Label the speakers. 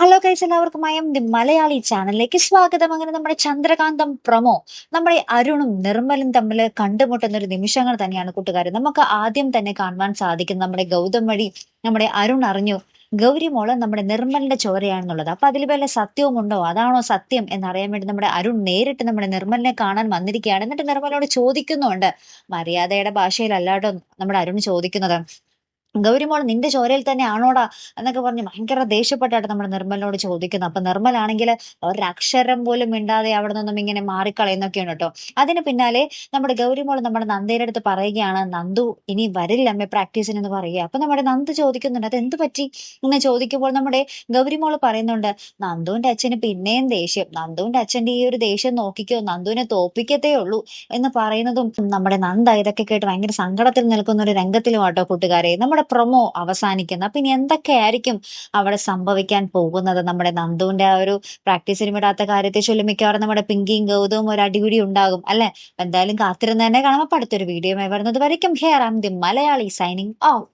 Speaker 1: Hello കൈസ് എല്ലാവർക്കും M the Malayali ചാനലിലേക്ക് സ്വാഗതം. അങ്ങനെ നമ്മുടെ ചന്ദ്രകാന്തം പ്രൊമോ നമ്മുടെ അരുണും നിർമ്മലും തമ്മിൽ കണ്ടുമുട്ടുന്ന ഒരു നിമിഷങ്ങൾ തന്നെയാണ് കൂട്ടുകാർ നമുക്ക് ആദ്യം തന്നെ കാണുവാൻ സാധിക്കും നമ്മുടെ ഗൗതം വഴി നമ്മുടെ അരുൺ അറിഞ്ഞു. ഗൗരി മോൾ നമ്മുടെ നിർമ്മലിന്റെ ചോരയാണെന്നുള്ളത്. അപ്പൊ അതിൽ വല്ല സത്യവും ഉണ്ടോ? അതാണോ സത്യം എന്നറിയാൻ വേണ്ടി നമ്മുടെ അരുൺ നേരിട്ട് നമ്മുടെ നിർമ്മലിനെ കാണാൻ വന്നിരിക്കുകയാണ്. എന്നിട്ട് നിർമ്മലോട് ചോദിക്കുന്നുണ്ട്. മര്യാദയുടെ ഭാഷയിലല്ലാട്ടോ നമ്മുടെ അരുൺ ചോദിക്കുന്നത്. ഗൗരിമോൾ നിന്റെ ചോരയിൽ തന്നെ ആണോടാ എന്നൊക്കെ പറഞ്ഞ് ഭയങ്കര ദേഷ്യപ്പെട്ടായിട്ട് നമ്മുടെ നിർമ്മലിനോട് ചോദിക്കുന്നത്. അപ്പൊ നിർമ്മലാണെങ്കിൽ ഒരക്ഷരം പോലും മിണ്ടാതെ അവിടെ നിന്നും ഇങ്ങനെ മാറിക്കളയുന്നൊക്കെയാണ് കേട്ടോ. അതിന് പിന്നാലെ നമ്മുടെ ഗൗരിമോൾ നമ്മുടെ നന്ദയുടെ അടുത്ത് പറയുകയാണ് നന്ദു ഇനി വരില്ല അമ്മ പ്രാക്ടീസിന് എന്ന് പറയുക. അപ്പൊ നമ്മുടെ നന്ദു ചോദിക്കുന്നുണ്ട് അത് എന്ത് പറ്റി? എന്ന് ചോദിക്കുമ്പോൾ നമ്മുടെ ഗൗരിമോൾ പറയുന്നുണ്ട് നന്ദുവിന്റെ അച്ഛന് പിന്നെയും ദേഷ്യം. നന്ദുവിന്റെ അച്ഛന്റെ ഈ ഒരു ദേഷ്യം നോക്കിക്കോ നന്ദുവിനെ തോപ്പിക്കത്തേ ഉള്ളൂ എന്ന് പറയുന്നതും നമ്മുടെ നന്ദ ഇതൊക്കെ കേട്ട് ഭയങ്കര സങ്കടത്തിൽ നിൽക്കുന്ന ഒരു രംഗത്തിലും ആട്ടോ കൂട്ടുകാരെ. നമ്മുടെ പ്രൊമോ അവസാനിക്കുന്നത് അപ്പൊ ഇനി എന്തൊക്കെയായിരിക്കും അവിടെ സംഭവിക്കാൻ പോകുന്നത്? നമ്മുടെ നന്ദുവിന്റെ ആ ഒരു പ്രാക്ടീസിന് വിടാത്ത കാര്യത്തെ ചൊല്ലി മിക്കവാറും നമ്മുടെ പിങ്കിയും ഗൗതവും ഒരു അടിപിടി ഉണ്ടാകും അല്ലെ? എന്തായാലും കാത്തിരുന്ന് തന്നെ കാണാം. അപ്പൊ അടുത്തൊരു വീഡിയോ വരുന്നത് വരയ്ക്കും. Here am the Malayali signing out